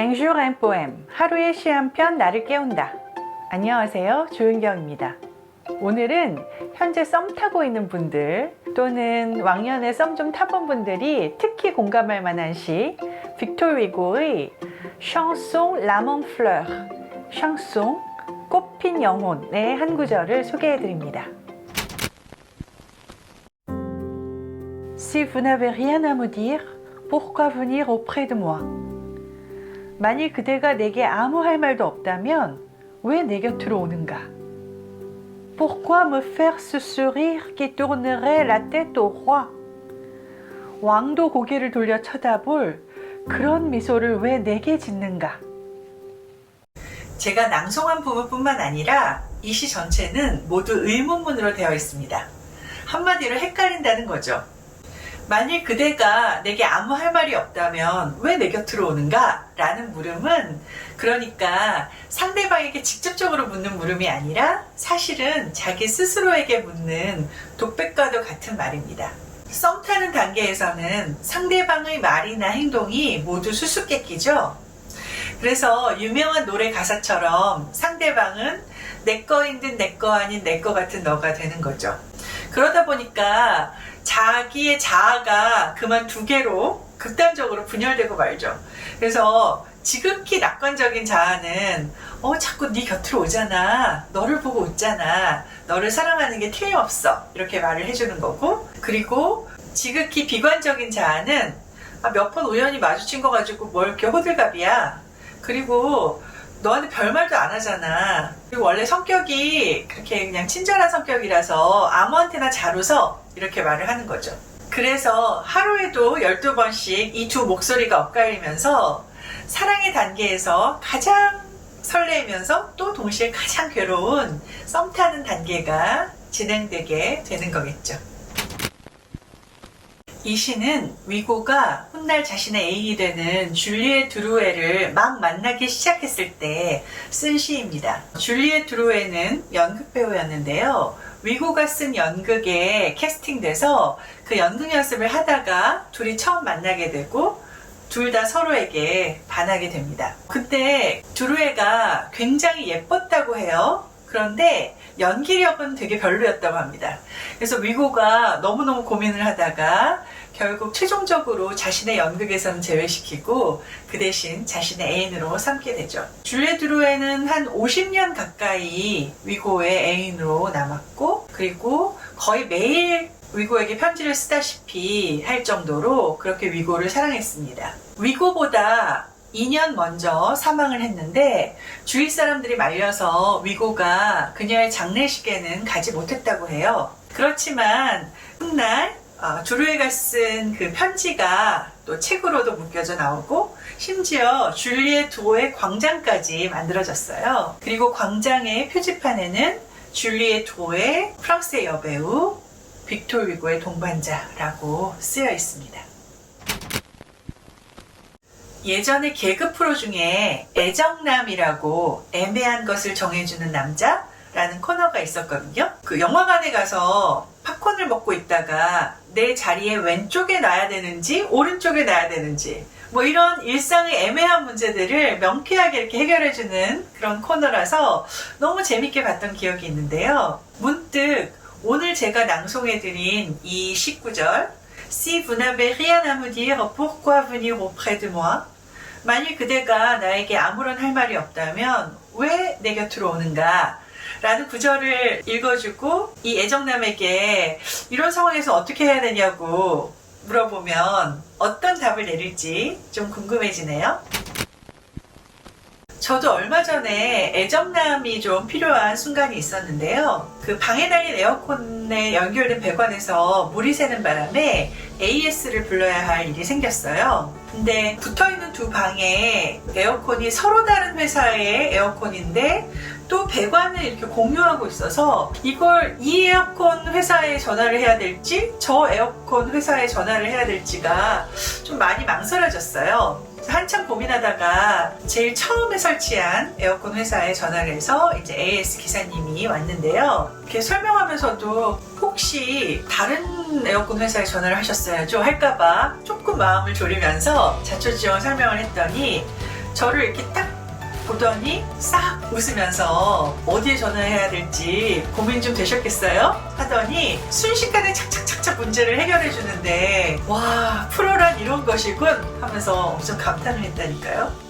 Jour un poème. 하루의 시 한 편 나를 깨운다. 안녕하세요. 조윤경입니다. 오늘은 현재 썸 타고 있는 분들 또는 왕년에 썸 좀 타본 분들이 특히 공감할 만한 시 빅토르 위고의 Chanson L'Amant Fleur 샹송 꽃핀 영혼의 한 구절을 소개해 드립니다. Si vous n'avez rien à me dire, pourquoi venir auprès de moi? 만일 그대가 내게 아무 할 말도 없다면 왜 내 곁으로 오는가? Pourquoi me faire ce sourire qui tournerait la tête au roi? 왕도 고개를 돌려 쳐다볼 그런 미소를 왜 내게 짓는가? 제가 낭송한 부분뿐만 아니라 이 시 전체는 모두 의문문으로 되어 있습니다. 한마디로 헷갈린다는 거죠. 만일 그대가 내게 아무 할 말이 없다면 왜 내 곁으로 오는가? 라는 물음은 그러니까 상대방에게 직접적으로 묻는 물음이 아니라 사실은 자기 스스로에게 묻는 독백과도 같은 말입니다. 썸 타는 단계에서는 상대방의 말이나 행동이 모두 수수께끼죠. 그래서 유명한 노래 가사처럼 상대방은 내 거인 듯 내 거 아닌 내 거 같은 너가 되는 거죠. 그러다 보니까 자기의 자아가 그만 두 개로 극단적으로 분열되고 말죠. 그래서 지극히 낙관적인 자아는 어 자꾸 네 곁으로 오잖아. 너를 보고 웃잖아. 너를 사랑하는 게 틀림없어. 이렇게 말을 해주는 거고 그리고 지극히 비관적인 자아는 아, 몇 번 우연히 마주친 거 가지고 뭘 이렇게 호들갑이야. 그리고 너한테 별말도 안 하잖아. 그리고 원래 성격이 그렇게 그냥 친절한 성격이라서 아무한테나 잘 웃어. 이렇게 말을 하는 거죠. 그래서 하루에도 12번씩 이 두 목소리가 엇갈리면서 사랑의 단계에서 가장 설레면서 또 동시에 가장 괴로운 썸 타는 단계가 진행되게 되는 거겠죠. 이 시는 위고가 훗날 자신의 애인이 되는 줄리에 드루에를 막 만나기 시작했을 때 쓴 시입니다. 줄리에 드루에는 연극 배우였는데요. 위고가 쓴 연극에 캐스팅돼서 그 연극 연습을 하다가 둘이 처음 만나게 되고 둘 다 서로에게 반하게 됩니다. 그때 드루에가 굉장히 예뻤다고 해요. 그런데 연기력은 되게 별로였다고 합니다. 그래서 위고가 너무너무 고민을 하다가 결국 최종적으로 자신의 연극에서는 제외시키고 그 대신 자신의 애인으로 삼게 되죠. 줄리에 드루에는 한 50년 가까이 위고의 애인으로 남았고 그리고 거의 매일 위고에게 편지를 쓰다시피 할 정도로 그렇게 위고를 사랑했습니다. 위고보다 2년 먼저 사망을 했는데 주위 사람들이 말려서 위고가 그녀의 장례식에는 가지 못했다고 해요. 그렇지만 훗날 어, 주루에가 쓴 그 편지가 또 책으로도 묶여져 나오고 심지어 줄리에 두오의 광장까지 만들어졌어요. 그리고 광장의 표지판에는 줄리에 두오의 프랑스의 여배우 빅토르 위고의 동반자라고 쓰여 있습니다. 예전에 개그 프로 중에 애정남이라고 애매한 것을 정해주는 남자라는 코너가 있었거든요. 그 영화관에 가서 팝콘을 먹고 있다가 내 자리에 왼쪽에 놔야 되는지 오른쪽에 놔야 되는지 뭐 이런 일상의 애매한 문제들을 명쾌하게 이렇게 해결해주는 그런 코너라서 너무 재밌게 봤던 기억이 있는데요. 문득 오늘 제가 낭송해드린 이 19절 Si vous n'avez rien à me dire, pourquoi venir auprès de moi? 만일 그대가 나에게 아무런 할 말이 없다면 왜 내 곁으로 오는가? 라는 구절을 읽어주고 이 애정남에게 이런 상황에서 어떻게 해야 되냐고 물어보면 어떤 답을 내릴지 좀 궁금해지네요. 저도 얼마 전에 애정남이 좀 필요한 순간이 있었는데요. 그 방에 달린 에어컨에 연결된 배관에서 물이 새는 바람에 AS를 불러야 할 일이 생겼어요. 근데 붙어 있는 두 방에 에어컨이 서로 다른 회사의 에어컨인데 또 배관을 이렇게 공유하고 있어서 이걸 이 에어컨 회사에 전화를 해야 될지 저 에어컨 회사에 전화를 해야 될지가 좀 많이 망설여졌어요. 한참 고민하다가 제일 처음에 설치한 에어컨 회사에 전화를 해서 이제 AS 기사님이 왔는데요. 이렇게 설명하면서도 혹시 다른 에어컨 회사에 전화를 하셨어야죠 할까봐 조금 마음을 졸이면서 자초 지원 설명을 했더니 저를 이렇게 딱 보더니 싹 웃으면서 어디에 전화해야 될지 고민 좀 되셨겠어요? 하더니 순식간에 착착착착 문제를 해결해 주는데 와 프로 이런 것이군 하면서 엄청 감탄을 했다니까요.